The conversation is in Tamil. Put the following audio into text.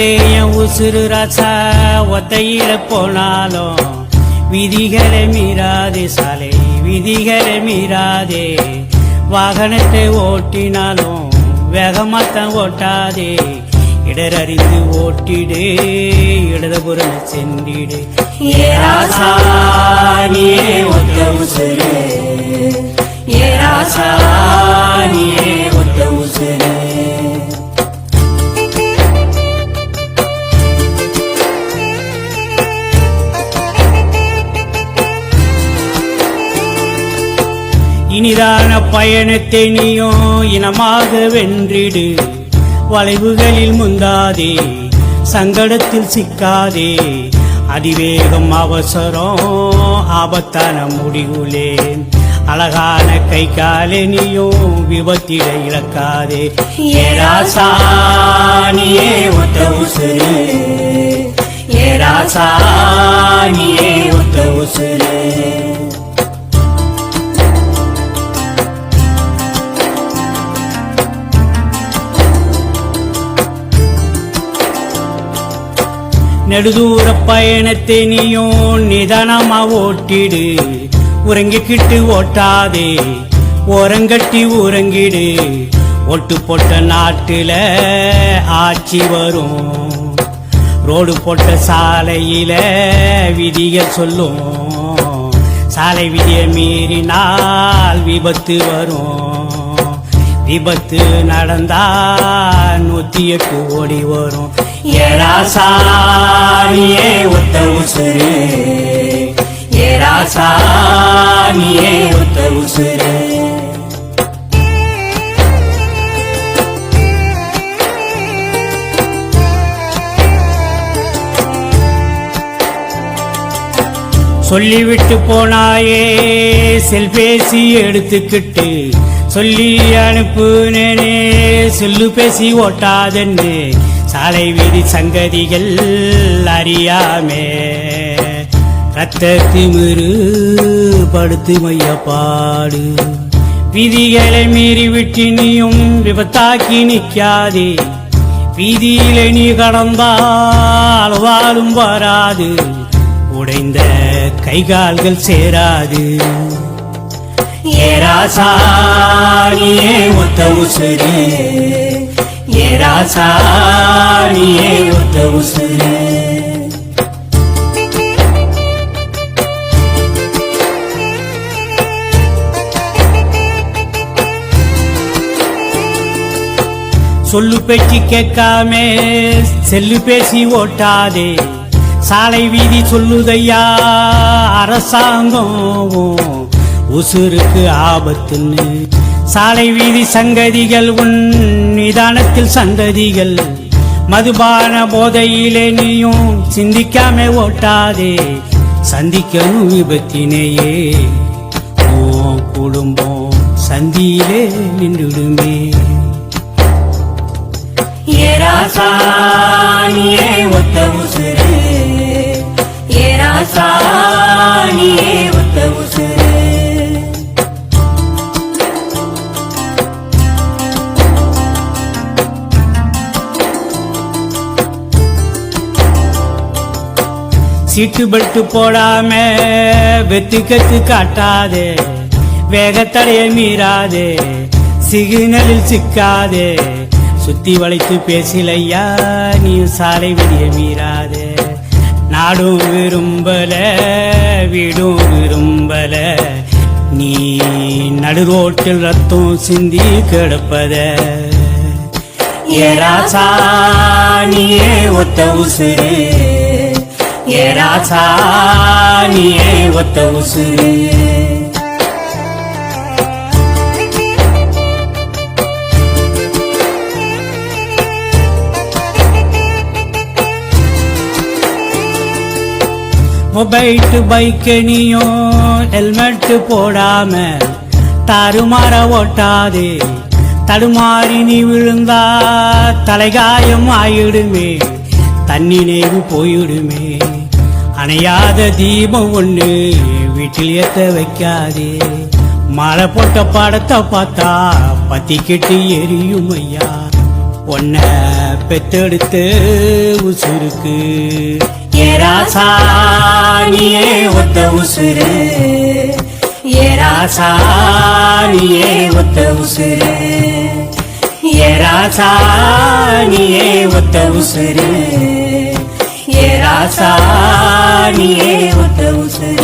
என் உசுறு ராசா ஒத்தையில போனாலும் விதிகளை மீறாதே சாலை விதிகளை மீறாதே. வாகனத்தை ஓட்டினாலும் வேகமாத்தான் ஓட்டாதே. இடரறிந்து ஓட்டிடு இடதுபுறம் சென்றிடு. ஏராசானியே ஒத்த உசுறு. நீயே ஒத்த உசுறு. நிதான பயணத்தை நீயோ இனமாக வென்றிடு. வளைவுகளில் முந்தாதே சங்கடத்தில் சிக்காதே. அதிவேகம் அவசரம் ஆபத்தான முடிவுலே. அழகான கை காலே நீயும் விபத்திட இழக்காதே. ஏராசானியே ஒத்த உசுறு. ஏராசானியே ஒத்த உசுறு. நெடுதூர பயணத்தை நீயும் நிதானமா ஓட்டிடு. உறங்கிக்கிட்டு ஓட்டாதே ஓரங்கட்டி உறங்கிடு. ஒட்டு போட்ட நாட்டுல ஆட்சி வரும். ரோடு போட்ட சாலையில விதிகள் சொல்லும். சாலை விதியை மீறினால் விபத்து வரும். விபத்து நடந்தா நூத்தி எட்டு ஓடி வரும். ஏராசானியே ஒத்த உசுறு ஏராசானியே ஒத்த உசுறு சொல்லிவிட்டு போனாயே செல்பேசி எடுத்துக்கிட்டு. சொல்லி அனுப்புனே சொல்லு பேசி ஓட்டாதன்னு சாலை வீதி சங்கதிகள் அறியாமே. ரத்த திமிரு படுத்து மையப்பாடு. விதிகளை மீறி விட்டு நீயும் விபத்தாக்கி நிற்காதே. வீதியில நீ கடந்தால் வாழும் வராது. உடைந்த கைகால்கள் சேராது. ஏராசானியே ஒத்த உசுரே. ஏராசானியே ஒத்த சொல்லு பேச்சு கேட்காம செல்லு பேசி ஓட்டாதே. சாலை வீதி சொல்லுதையா அரசாங்கம் உசுருக்கு ஆபத்துன்னு. சாலை வீதி சங்கதிகள் உன் நிதானத்தில் சந்ததிகள். மதுபான போதையிலே நீயும் சிந்திக்காம ஓட்டாதே. சந்திக்கணும் விபத்தினேயே. உன் குடும்பம் சந்தியிலே நின்றுடுமே. ஏராசானியே ஒத்த உசுறு ஏராசானியே சீட்டு பெல்ட்டு போடாம வெத்து கத்து காட்டாதே. வேகத்தடைய மீறாதே. சிக்னலில் சிக்காதே. சுத்தி வளைத்து பேசலையா நீ சாலை வெளிய மீறாதே. நாடும் விரும்பல வீடும் விரும்பல. நீ நடு ரோட்டில் ரத்தம் சிந்தி கிடப்பத. ஏராசானியே ஒத்த உசுறு ஏராசானியே ஒத்த உசுறு மொபைட்டு பைக்கு நீயும் ஹெல்மெட் போடாம தாறுமாற ஓட்டாதே தடுமாறி நீ விழுந்தா தலைகாயம் ஆயிடுமே தண்ணி நேரு போயிடுமே அணையாத தீபம் ஒண்ணு வீட்டில் ஏத்த வைக்காதே. மழை போட்ட படத்தை பார்த்தா பத்தி கெட்டு எரியும் ஐயா. உன்னை பெத்தெடுத்து உசுருக்கு. ஏராசானியே ஒத்த உசுரு. ஏராசானியே ஒத்த உசுரு. ஏராசானியே ஒத்த உசுரு. ஏராசா நீயே ஒத்த உசுரு